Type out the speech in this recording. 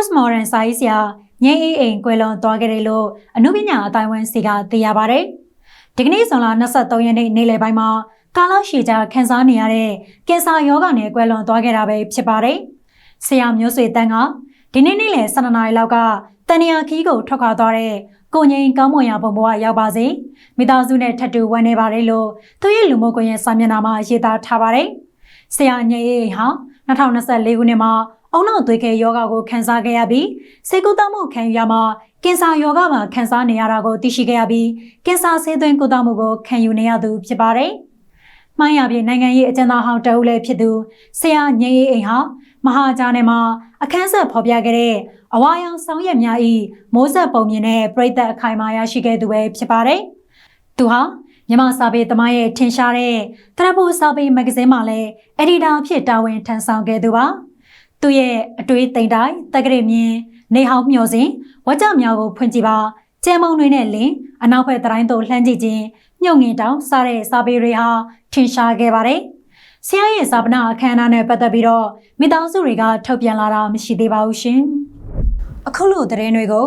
postmodern စာရေးဆရာငင်းအေးအိမ်ကွယ်လွန်သွားခဲ့တယ်လို့အနုပညာအတိုင်းဝန်းစီကသိရပါဗျ။ဒီကနေ့ဇွန်လ23ရက်နေ့နေ့လယ်ပိုင်းမှာကာလရှည်ကြာခန်းစားနေရတဲ့ကင်ဆာရောဂါနဲ့ကွယ်လွန်သွားခဲ့တာပဲဖြစ်ပါတယ်။ဆရာမျိုးဆွေတန်းကဒီနေ့နေ့လယ်12နာရီလောက်ကတန်နီယာခီးကိုထွက်ခွာသွားတဲ့ကိုငိန်ကောင်းမွန်ရာဘုံဘဝရောက်ပါစေ။မိသားစုနဲ့ထပ်တူဝမ်းနေပါတယ်လို့သူရဲ့လူမှုကွန်ရက်စာမျက်နှာမှာရေးသားထားပါတယ်။ဆရာငယ်အေးဟာ 2024ခုနှစ်မှာအုံနောက်သွေးခဲယောဂကိုခံစားခဲ့ရပြီးစေကုသမှုခံယူရမှာကင်ဆာယောဂမှာခံစားနေရတာကိုသိရှိခဲ့ရပြီးကင်ဆာဆေးသွင်းကုသမှုကိုခံယူနေရသူဖြစ်ပါတယ်။မှန်းရပြည်နိုင်ငံရေးအကျဉ်းသားဟောင်းတအုပ်လည်းဖြစ်သူဆရာငယ်အေးအိမ်ဟာမဟာဂျာနယ်မှာအခန်းဆက်ဖော်ပြခဲ့တဲ့အဝါရောင်ဆောင်ရွက်များဤမိုးဆက်ပုံမြင်တဲ့ပြည်သက်အခိုင်အမာရရှိခဲ့သူပဲဖြစ်ပါတယ်။သူဟာ မြန်မာစာပေသမားရဲ့ထင်ရှားတဲ့တရဖို့စာပေမဂ္ဂဇင်းမှာလည်းအက်ဒီတာအဖြစ်တာဝန်ထမ်းဆောင်ခဲ့သူပါ။သူရဲ့အတွေးတိမ်တိုင်းတက္ကရာမြင်နေဟောင်းမျှော်စင်ဝကြမြောက်ကိုဖွင့်ကြည့်ပါကျဲမုံတွေနဲ့လင်းအနောက်ဘက်တိုင်းသို့လှမ်းကြည့်ခြင်းညုံငင်တောင်စားတဲ့စာပေတွေဟာထင်ရှားခဲ့ပါတယ်။ဆရာရဲ့စာပနာအခမ်းအနားနဲ့ပတ်သက်ပြီးတော့မိသားစုတွေကထုတ်ပြန်လာတာမရှိသေးပါဘူးရှင်။အခုလိုသတင်းတွေကို